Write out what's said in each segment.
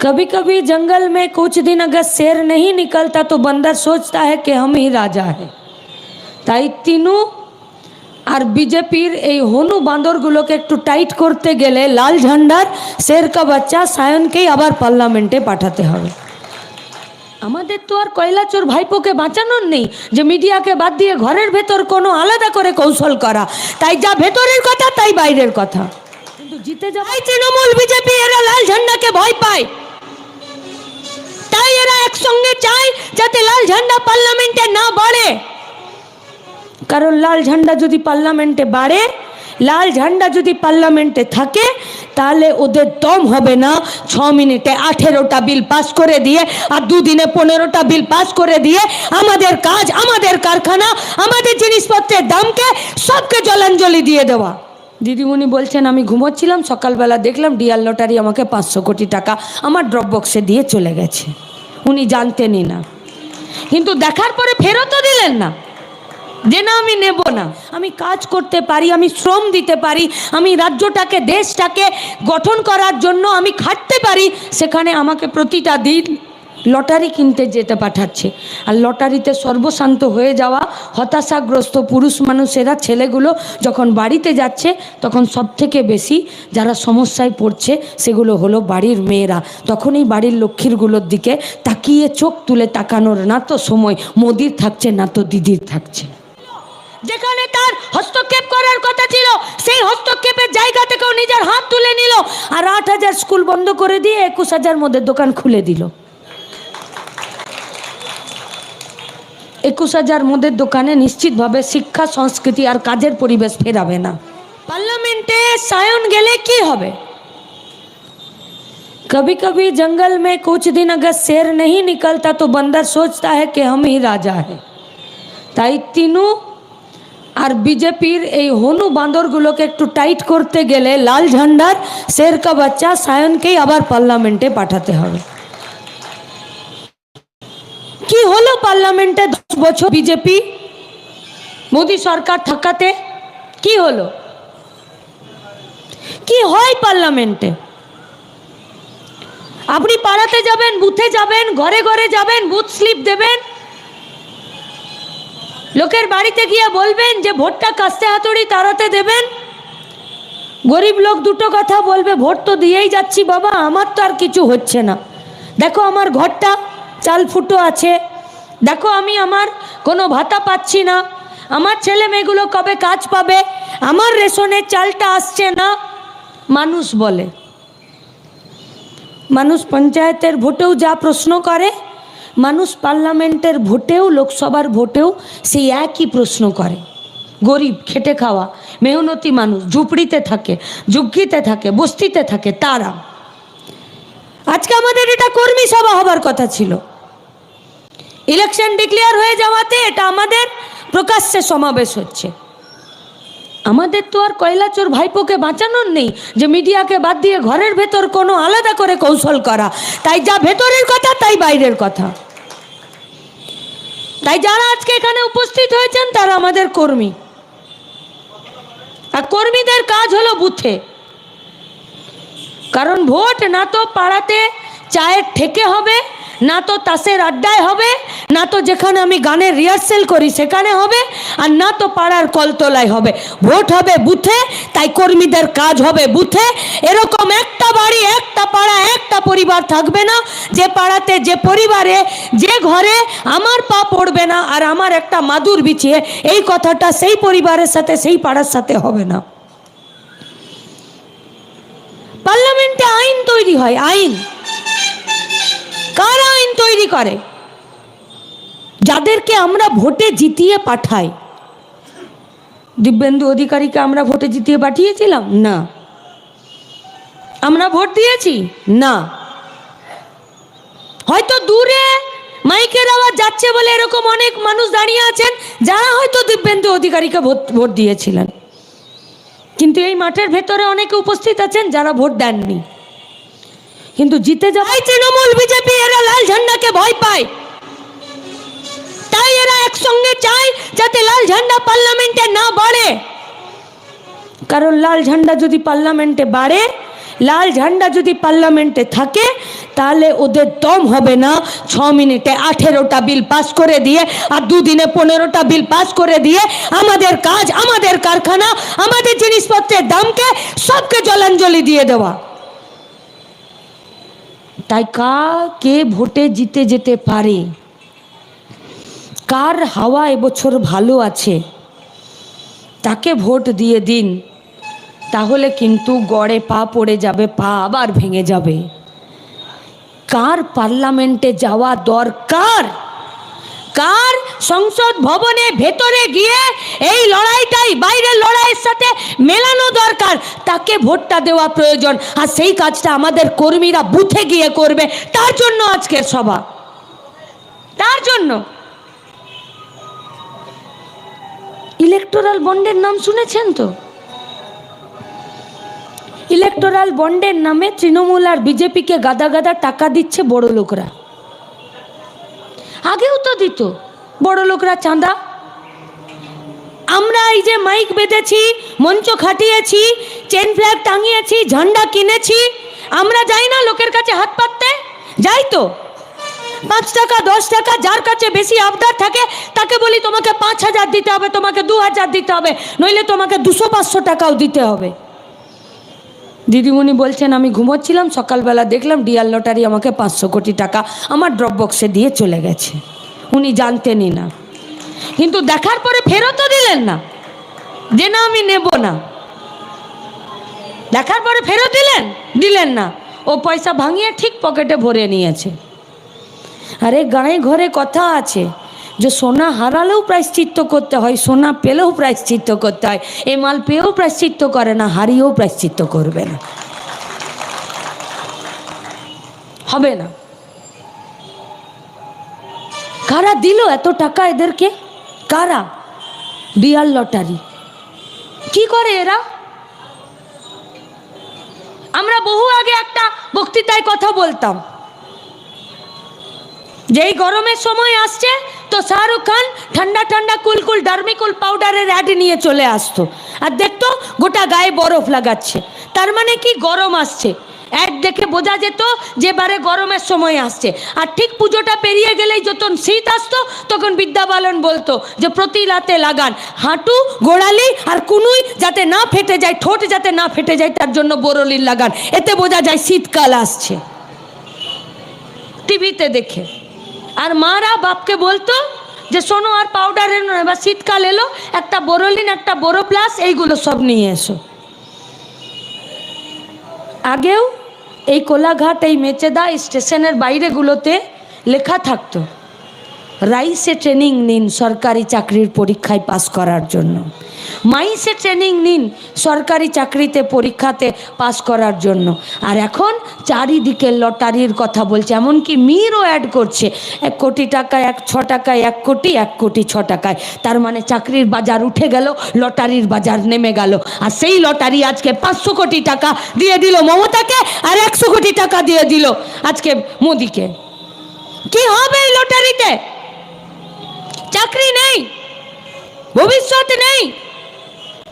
कभी कभी जंगल में कुछ दिन अगर शेर नहीं निकलता तो बंदर सोचता है कि हम ही राजा है তাই তিনু আর বিজেপির এই হনু বাঁদরগুলোকে একটু টাইট করতে গেলে লাল ঝান্ডার শের কা বাচ্চা সায়নকেই আবার পার্লামেন্টে পাঠাতে হবে আমাদের তো আর কয়লাচোর ভাইপোকে বাঁচানোর নেই যে মিডিয়াকে বাদ দিয়ে ঘরের ভেতর কোনো আলাদা করে কৌশল করা তাই যা ভেতরের কথা তাই বাইরের কথা কিন্তু জিতে যাওয়াই তৃণমূল বিজেপি এরা লাল ঝান্ডাকে ভয় পায়। তাই এরা একসঙ্গে চায় যাতে লাল ঝান্ডা পার্লামেন্টে না বাড়ে। কারণ লাল ঝান্ডা যদি পার্লামেন্টে বাড়ে, লাল ঝান্ডা যদি পার্লামেন্টে থাকে, তাহলে ওদের দম হবে না ছ মিনিটে আঠেরোটা বিল পাস করে দিয়ে আর দুদিনে পনেরোটা বিল পাস করে দিয়ে আমাদের কাজ, আমাদের কারখানা, আমাদের জিনিসপত্রের দামকে সবকে জলাঞ্জলি দিয়ে দেওয়া। দিদিমণি বলছেন, আমি ঘুমোচ্ছিলাম, সকালবেলা দেখলাম ডিয়াল লটারি আমাকে পাঁচশো কোটি টাকা আমার ড্রপ বক্সে দিয়ে চলে গেছে। উনি জানতেনই না। কিন্তু দেখার পরে ফেরতও দিলেন না। যে না, আমি নেব না। আমি কাজ করতে পারি, আমি শ্রম দিতে পারি, আমি রাজ্যটাকে, দেশটাকে গঠন করার জন্য আমি খাটতে পারি, সেখানে আমাকে প্রতিটা দিন লটারি কিনতে যেতে পাঠাচ্ছে। আর লটারিতে সর্বশান্ত হয়ে যাওয়া হতাশাগ্রস্ত পুরুষ মানুষেরা, ছেলেগুলো যখন বাড়িতে যাচ্ছে, তখন সব থেকে বেশি যারা সমস্যায় পড়ছে, সেগুলো হলো বাড়ির মেয়েরা। তখনই বাড়ির লক্ষ্মীরগুলোর দিকে তাকিয়ে চোখ তুলে তাকানোর না তো সময়, মোদির থাকছে না তো দিদির থাকছে। যেখানে তার হস্তক্ষেপ করার কথা ছিল, সেই হস্তক্ষেপের জায়গা থেকেও নিজের হাত তুলে নিল। আর আট হাজার স্কুল বন্ধ করে দিয়ে একুশ হাজার মধ্যে দোকান খুলে দিল। একুশ হাজার মদের দোকানে নিশ্চিতভাবে শিক্ষা সংস্কৃতি আর কাজের পরিবেশ ফেরাবে না পার্লামেন্টে সায়ন গেলে কি হবে कभी कभी जंगल में कुछ दिन अगर शेर नहीं निकलता तो बंदर सोचता है कि हम ही राजा है তাই তিনু আর বিজেপির এই হনু বাঁদরগুলোকে একটু টাইট করতে গেলে লাল ঝান্ডার শের কা বাচ্চা সায়নকেই আবার পার্লামেন্টে পাঠাতে হবে কি হলো পার্লামেন্টে দশ বছর বিজেপি মোদী সরকার থাকাতে কি হলো? কি হয় পার্লামেন্টে? আপনি পাড়াতে যাবেন, বুথে যাবেন, ঘরে ঘরে যাবেন, বুথ স্লিপ দেবেন। লোকের বাড়িতে গিয়ে বলবেন যে, ভোটটা কাস্তে হাতুড়ি তাড়াতে দেবেন। গরিব লোক দুটো কথা বলবে, ভোট তো দিয়েই যাচ্ছি বাবা, আমার তো আর কিছু হচ্ছে না। দেখো আমার ঘরটা, চাল ফুটো আছে দেখো, আমি আমার কোনো ভাতা পাচ্ছি না। আমার ছেলে মেয়েগুলো কবে কাজ পাবে? আমার রেশনের চালটা আসছে না। মানুষ বলে। মানুষ পঞ্চায়েতের ভোটেও যা প্রশ্ন করে, মানুষ পার্লামেন্টের ভোটেও, লোকসভার ভোটেও সেই একই প্রশ্ন করে। গরিব, খেটে খাওয়া, মেহনতি মানুষ, ঝুপড়িতে থাকে, ঝুঁকিতে থাকে, বস্তিতে থাকে, তারা। আজকে আমাদের এটা কর্মী সভা হবার কথা ছিল। ইলেকশন ডিক্লেয়ার হয়ে যাওয়াতে এটা আমাদের প্রকাশ্যে সমাবেশ হচ্ছে। আমাদের তো আর কয়লাচোর ভাইপোকে বাঁচানোর নেই, যে মিডিয়াকে বাদ দিয়ে ঘরের ভেতর কোনো আলাদা করে কৌশল করা। তাই যা ভেতরের কথা, তাই বাইরের কথা। তাই যারা আজকে এখানে উপস্থিত হয়েছেন, তারা আমাদের কর্মী। আর কর্মীদের কাজ হলো বুথে। কারণ ভোট না তো পাড়াতে চায়ের ঠেকে হবে না তো তাসের আড্ডায় হবে, না তো যেখানে আমি গানের রিহার্সেল করি সেখানে হবে, আর না তো পাড়ার কলতলায় হবে। ভোট হবে বুথে, তাই কর্মীদের কাজ হবে বুথে। এরকম একটা বাড়ি, একটা পাড়া, একটা পরিবার থাকবে না। যে পাড়াতে, যে পরিবারে, যে ঘরে আমার পা পড়বে না, আর আমার একটা মাদুর বিছিয়ে এই কথাটা সেই পরিবারের সাথে, সেই পাড়ার সাথে হবে না। পার্লামেন্টে আইন তৈরি হয়, আইন। কারা তৈরি করে। যাদেরকে আমরা ভোটে জিতিয়ে পাঠাই। দিব্যেন্দু অধিকারীকে আমরা ভোটে জিতিয়ে পাঠিয়েছিলাম? না। আমরা ভোট দিয়েছি? না। হয়তো দূরে মাইকের আওয়াজ যাচ্ছে বলে এরকম অনেক মানুষ দাঁড়িয়ে আছেন, যারা হয়তো দিব্যেন্দু অধিকারীকে ভোট ভোট দিয়েছিলেন। কিন্তু এই মাঠের ভেতরে অনেকে উপস্থিত আছেন যারা ভোট দেননি। কিন্তু জিতে যাওয়াই তৃণমূল বিজেপি এরা লাল ঝান্ডাকে ভয় পায়। তাই এরা একসঙ্গে চায় যাতে লাল ঝান্ডা পার্লামেন্টে না বাড়ে। কারণ লাল ঝান্ডা যদি পার্লামেন্টে বাড়ে, লাল ঝান্ডা যদি পার্লামেন্টে থাকে, তাহলে ওদের দম হবে না ছ মিনিটে আঠেরোটা বিল পাস করে দিয়ে আর দুদিনে পনেরোটা বিল পাস করে দিয়ে আমাদের কাজ, আমাদের কারখানা, আমাদের জিনিসপত্রের দামকে সবকে জলাঞ্জলি দিয়ে দেওয়া। তাই কা কে ভোটে জিতে যেতে পারে? কার হাওয়া এবছর ভালো আছে? তাকে ভোট দিয়ে দিন, তাহলে কিন্তু গড়ে পা পড়ে যাবে, পা আবার ভেঙে যাবে। কার পার্লামেন্টে যাওয়া দরকার? কার সংসদ ভবনে ভেতরে গিয়ে এই লড়াইটাই, বাইরের লড়াইয়ের সাথে মেলানো দরকার। তাকে ভোটটা দেওয়া প্রয়োজন। আর সেই কাজটা আমাদের কর্মীরা বুথে গিয়ে করবে। তার জন্য আজকের সভা। তার জন্য। ইলেকটোরাল বন্ডের নাম শুনেছেন তো? ইলেকটোরাল বন্ডের নামে তৃণমূল আর বিজেপিকে গাদা গাদা টাকা দিচ্ছে বড় লোকরা আগেও তো দিত। বড় লোকরা চাঁদা। আমরা এই যে মাইক বেঁধেছি, মঞ্চ খাটিয়েছি, চেন ফ্ল্যাগ টাঙিয়েছি, ঝান্ডা কিনেছি, আমরা যাই না লোকের কাছে হাত পাততে? যাই তো। পাঁচ টাকা, দশ টাকা, যার কাছে বেশি আবদার থাকে, তাকে বলি তোমাকে পাঁচ হাজার দিতে হবে, তোমাকে দু হাজার দিতে হবে, নইলে তোমাকে দুশো, পাঁচশো টাকাও দিতে হবে। দিদিমণি বলছেন, আমি ঘুমোচ্ছিলাম, সকালবেলা দেখলাম ডিয়াল লটারি আমাকে পাঁচশো কোটি টাকা আমার ড্রপ বক্সে দিয়ে চলে গেছে। উনি জানতেনই না। কিন্তু দেখার পরে ফেরতও দিলেন না। যে না, আমি নেব না। দেখার পরে ফেরত দিলেন? দিলেন না। ও পয়সা ভাঙিয়ে ঠিক পকেটে ভরে নিয়েছে। আরে, গায়ে ঘরে কথা আছে যে সোনা হারালেও প্রায়শ্চিত্ত করতে হয়, সোনা পেলেও প্রায়শ্চিত্ত করতে হয়। এ মাল পেয়েও প্রায়শ্চিত্ত করে না, হারিয়েও প্রায়শ্চিত্ত করবে না। হবে না। কারা দিল এত টাকা এদেরকে? কারা? বিয়ার লটারি। কি করে এরা? আমরা বহু আগে একটা বক্তৃতায় কথা বলতাম। যেই গরমের সময় আসছে, তো শাহরুখ খান ঠান্ডা ঠান্ডা কুলকুল ডার্মিকুল পাউডারের অ্যাড নিয়ে চলে আসতো। আর দেখতো গোটা গায়ে বরফ লাগাচ্ছে। তার মানে কি? গরম আসছে। অ্যাড দেখে বোঝা যেত যে বারে গরমের সময় আসছে। আর ঠিক পুজোটা পেরিয়ে গেলেই যখন শীত আসতো, তখন বিদ্যাবালন বলতো যে প্রতি রাতে লাগান। হাঁটু, গোড়ালি আর কুনুই যাতে না ফেটে যায়, ঠোঁট যাতে না ফেটে যায়, তার জন্য বোরলির লাগান। এতে বোঝা যায় শীতকাল আসছে। টিভিতে দেখে। আর মারা বাপকে বলতো যে, শোনো, আর পাউডার এনো এবার শীতকাল এলো, একটা বোরোলিন, একটা বোরো প্লাস এইগুলো সব নিয়ে এসো। আগেও এই কোলাঘাট এই মেচেদা স্টেশনের বাইরেগুলোতে লেখা থাকতো। রাইসে ট্রেনিং নিন সরকারি চাকরির পরীক্ষায় পাস করার জন্য। মাইসে ট্রেনিং নিন সরকারি চাকরিতে পরীক্ষাতে পাস করার জন্য। আর এখন চারিদিকে লটারির কথা বলছে, এমনকি মিরও অ্যাড করছে। এক কোটি টাকায় এক, ছ টাকায় এক কোটি এক কোটি ছ টাকায়। তার মানে চাকরির বাজার উঠে গেল, লটারির বাজার নেমে গেল। আর সেই লটারি আজকে পাঁচশো কোটি টাকা দিয়ে দিল মমতাকে, আর একশো কোটি টাকা দিয়ে দিল আজকে মোদিকে। কি হবে এই লটারিতে? চাকরি নেই, ভবিষ্যৎ নেই।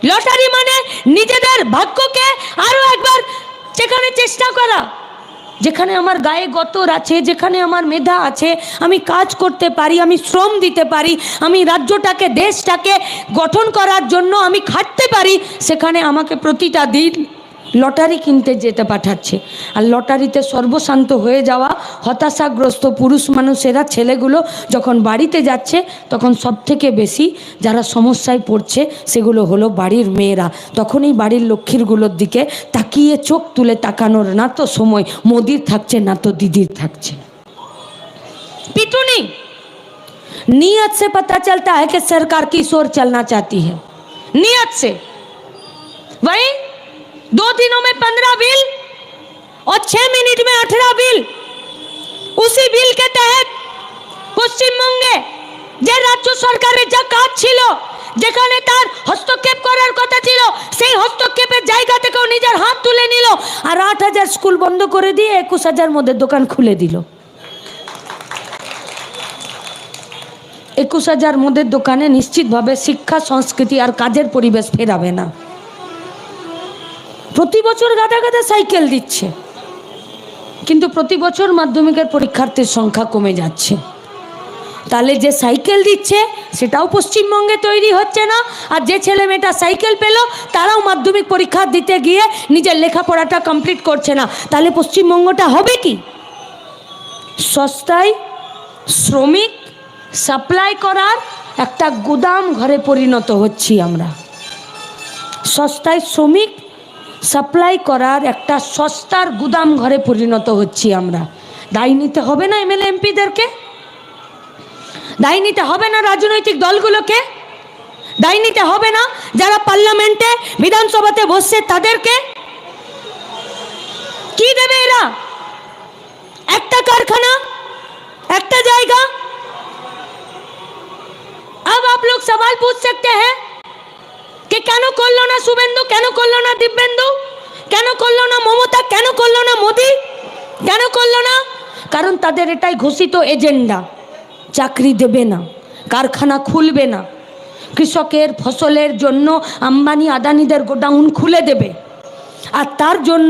লটারি মানে নিজেদের ভাগ্যকে আরও একবার যেখানে চেষ্টা করা। যেখানে আমার গায়ে গতর আছে, যেখানে আমার মেধা আছে, আমি কাজ করতে পারি, আমি শ্রম দিতে পারি, আমি রাজ্যটাকে, দেশটাকে গঠন করার জন্য আমি খাটতে পারি, সেখানে আমাকে প্রতিটা দিন লটারি কিনতে যেতে পাঠাচ্ছে। আর লটারিতে সর্বশান্ত হয়ে যাওয়া হতাশাগ্রস্ত পুরুষ মানুষেরা, ছেলেগুলো যখন বাড়িতে যাচ্ছে, তখন সব থেকে বেশি যারা সমস্যায় পড়ছে, সেগুলো হলো বাড়ির মেয়েরা। তখনই বাড়ির লক্ষ্মীরগুলোর দিকে তাকিয়ে চোখ তুলে তাকানোর না তো সময়, মোদির থাকছে না তো দিদির থাকছে। পিটুনি, নিয়ত সে পাতা চলতা হ্যাঁ সরকার কি সোর চলনা চাতি হ্যাঁ নিয়ত সে। दो दिनों में पंद्रह बिल और छह मिनट में अठारह बिल उसी बिल के तहत পশ্চিমবঙ্গে যে রাজ্য সরকারের যা কাজ ছিল যেখানে তার হস্তক্ষেপ করার কথা ছিল সেই হস্তক্ষেপের জায়গা থেকেও নিজের হাত তুলে নিল আর আট হাজার স্কুল বন্ধ করে দিয়ে একুশ হাজার মধ্যে দোকান খুলে দিল একুশ হাজার মধ্যে দোকানে নিশ্চিতভাবে শিক্ষা সংস্কৃতি আর কাজের পরিবেশ ফেরাবে না প্রতি বছর গাদা গাদা সাইকেল দিচ্ছে। কিন্তু প্রতি বছর মাধ্যমিকের পরীক্ষার্থীর সংখ্যা কমে যাচ্ছে। তাহলে যে সাইকেল দিচ্ছে, সেটাও পশ্চিমবঙ্গে তৈরি হচ্ছে না। আর যে ছেলে মেয়েটা সাইকেল পেল, তারাও মাধ্যমিক পরীক্ষা দিতে গিয়ে নিজের লেখাপড়াটা কমপ্লিট করছে না। তাহলে পশ্চিমবঙ্গটা হবে কি? সস্তায় শ্রমিক সাপ্লাই করার একটা গুদাম ঘরে পরিণত হচ্ছি আমরা। সস্তায় শ্রমিক সাপ্লাই করার একটা সস্তার গুদাম ঘরে পরিণত হচ্ছি আমরা দায় নিতে হবে না এমএলএ এমপিদেরকে দায় নিতে হবে না রাজনৈতিক দলগুলোকে দায় নিতে হবে না যারা পার্লামেন্টে বিধানসভাতে বসছে তাদেরকে কি দেবে এরা একটা কারখানা একটা জায়গা अब आप लोग सवाल पूछ सकते কেন করল না শুভেন্দু? কেন করল না দিব্যেন্দু? কেন করল না মমতা? কেন করল না মোদি? কেন করল না? কারণ তাদের এটাই ঘোষিত এজেন্ডা। চাকরি দেবে না, কারখানা খুলবে না। কৃষকের ফসলের জন্য আম্বানি আদানিদের গোডাউন খুলে দেবে। আর তার জন্য